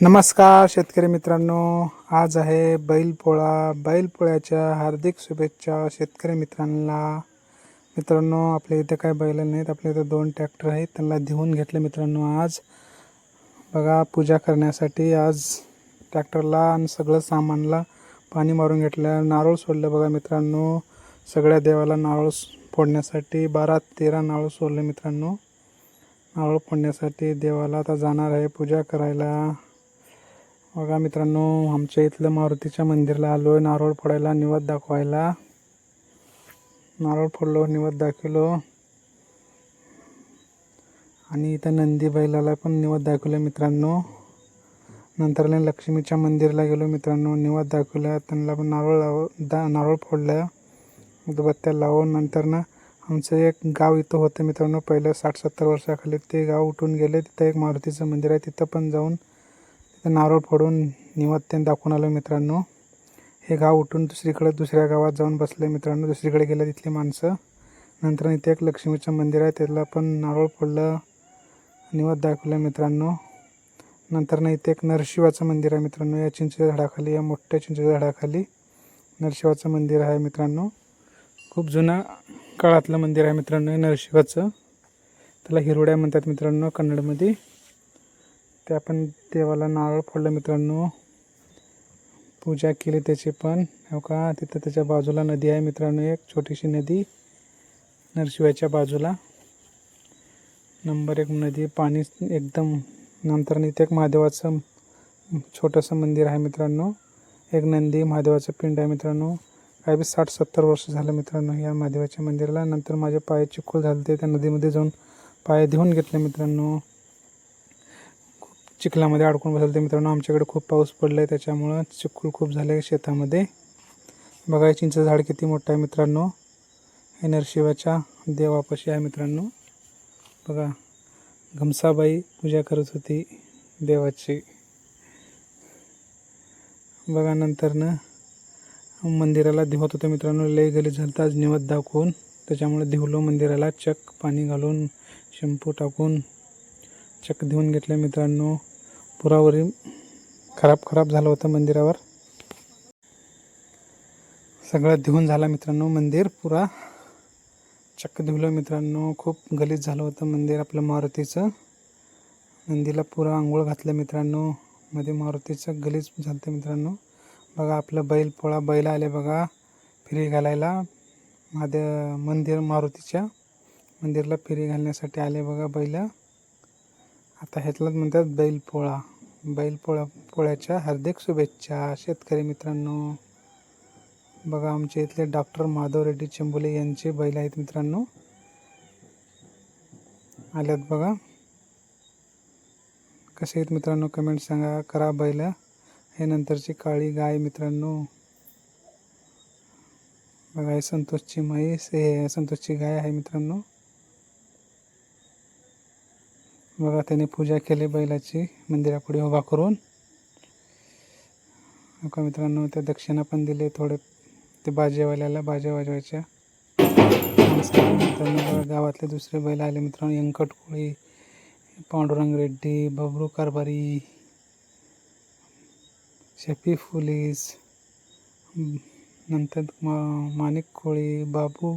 नमस्कार शेतकरी मित्रांनो आज आहे बैलपोळा. बैलपोळ्याच्या हार्दिक शुभेच्छा शेतकरी मित्रांना. मित्रांनो आपल्या इथे काय बैल नाहीत आपल्या इथे दोन ट्रॅक्टर आहेत त्यांना देऊन घेतले मित्रांनो आज. बघा पूजा करण्यासाठी आज ट्रॅक्टरला आणि सगळं सामानला पाणी मारून घेतलं. नारळ सोडलं बघा मित्रांनो. सगळ्या देवाला नारळ फोडण्यासाठी बारा तेरा नारळ सोडले मित्रांनो. नारळ फोडण्यासाठी देवाला आता जाणार आहे पूजा करायला. बघा मित्रांनो आमच्या इथलं मारुतीच्या मंदिरला आलो आहे नारळ फोडायला निवद दाखवायला. नारळ फोडलो निवद दाखवलो. आणि इथं नंदी बैलाला पण निवद दाखवलं मित्रांनो. नंतर लक्ष्मीच्या मंदिरला गेलो मित्रांनो निवद दाखवला. त्यांना पण नारळ लाव दा नारळ फोडलं. उदबत्त्या लावून नंतर ना आमचं एक गाव इथं होतं मित्रांनो. पहिलं साठ सत्तर वर्षाखाली ते गाव उठून गेले. तिथं एक मारुतीचं मंदिर आहे. तिथं पण जाऊन नारळ फोडून निवत्तेन दाखवून आलो मित्रांनो. हे गाव उठून दुसरीकडे दुसऱ्या गावात जाऊन बसले मित्रांनो. दुसरीकडे गेलं तिथली माणसं. नंतर इथे एक लक्ष्मीचं मंदिर आहे. त्याला पण नारळ फोडलं निवत दाखवलं मित्रांनो. नंतर ना इथे एक नरशिवाचं मंदिर आहे मित्रांनो. या चिंचेच्या झाडाखाली या मोठ्या चिंचेच्या झाडाखाली नरशिवाचं मंदिर आहे मित्रांनो. खूप जुना काळातलं मंदिर आहे मित्रांनो हे नरशिवाचं. त्याला हिरोड्या म्हणतात मित्रांनो कन्नडमध्ये. ते आपण देवाला नारळ फोडलं मित्रांनो. पूजा केली त्याची पण. हो का? तिथं त्याच्या बाजूला नदी आहे मित्रांनो एक छोटीशी नदी. नरशिवाच्या बाजूला. नंबर एक नदी पाणी एकदम नंतर इथे एक महादेवाचं छोटंसं मंदिर आहे मित्रांनो. एक नंदी महादेवाचं पिंड आहे मित्रांनो. काय बी साठ सत्तर वर्ष झालं मित्रांनो या महादेवाच्या मंदिराला. नंतर माझे पाय चिखल झाले ते त्या नदीमध्ये जाऊन पाय धुवून घेतले मित्रांनो. चिखलामध्ये अडकून बसलं ते मित्रांनो आमच्याकडे खूप पाऊस पडला आहे त्याच्यामुळं चिखल खूप झाले शेतामध्ये. बघा चिंच झाड किती मोठं आहे मित्रांनो. हे नरशिवाच्या देवापाशी आहे मित्रांनो. बघा घमसाबाई पूजा करत होती देवाची. बघा नंतरनं मंदिराला धिवत होतं मित्रांनो. लय गली झालं आज निवत दाखवून. त्याच्यामुळे धिवलो मंदिराला चक पाणी घालून शॅम्पू टाकून चक धुवून घेतलं मित्रांनो. पुरावरी खराब खराब झालं होतं मंदिरावर. सगळं धुवून झाला मित्रांनो मंदिर पुरा चक्क धुवलं मित्रांनो खूप गलीत झालं होतं मंदिर आपलं मारुतीचं. नंदीला पुरा आंघोळ घातलं मित्रांनो मध्ये मारुतीचं गलीच झालं होतं मित्रांनो. बघा आपलं बैल पोळा बैल आले बघा फिरी घालायला. माझ्या मंदिर मारुतीच्या मंदिरला फिरी घालण्यासाठी आले बघा बैल. आता ह्यातलाच म्हणतात बैल पोळा. बैल पोळा पोळ्याच्या हार्दिक शुभेच्छा. शेतकरी मित्रांनो बघा आमच्या इथले डॉक्टर माधव रेड्डी चिंबुले यांचे बैल आहेत मित्रांनो. आल्यात बघा. कसे आहेत मित्रांनो कमेंट सांगा. करा बैल. हे नंतरची काळी गाय मित्रांनो. बघा हे संतोषची म्हैस हे संतोषची गाय आहे मित्रांनो. बघा त्याने पूजा केली बैलाची. मंदिरापुढे उभा करून. बघा मित्रांनो त्या दक्षिणा पण दिले थोडे. ते बाजेवाल्याला बाज्या वाजवायच्या. मित्रांनो गावातले दुसरे बैल आले मित्रांनो. व्यंकट कोळी पांडुरंग रेड्डी बबरू कारभारी शफी फुलीस नंतर मा माणिक कोळी बाबू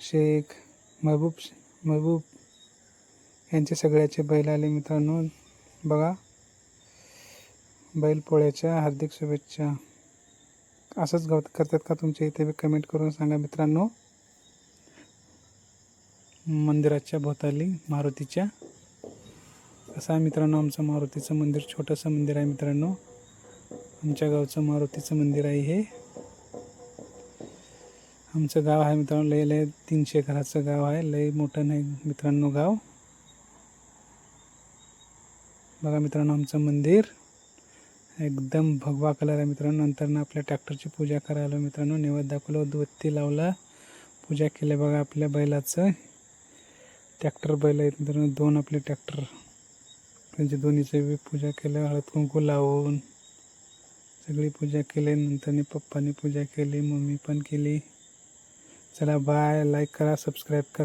शेख महबूब महबूब यांचे सगळ्याचे बैल आले मित्रांनो. बघा. बैलपोळ्याच्या हार्दिक शुभेच्छा. असंच गवत करतात का तुमच्या इथे? बी कमेंट करून सांगा मित्रांनो. मंदिराच्या भोवताली मारुतीच्या. असं आहे मित्रांनो आमचं मारुतीचं मंदिर. छोटंसं मंदिर आहे मित्रांनो. आमच्या गावचं मारुतीचं मंदिर आहे हे. आमचं गाव आहे मित्रांनो लय लय तीनशे घराचं गाव आहे. लय मोठं नाही मित्रांनो गाव. बघा मित्रांनो आमचं मंदिर एकदम भगवा कलर आहे मित्रांनो. नंतरनं आपल्या ट्रॅक्टरची पूजा करायला मित्रांनो. नैवेद्य दाखवलं दुवत्ती लावला पूजा केल्या बघा आपल्या बैलाचं. ट्रॅक्टर बैल आहेत मित्रांनो दोन आपले ट्रॅक्टर त्यांची दोन्हीचे बी पूजा केलं हळद कुंकू लावून सगळी पूजा केली. नंतरनी पप्पानी पूजा केली मम्मी पण केली. चला बाय लाईक करा सबस्क्राईब करा.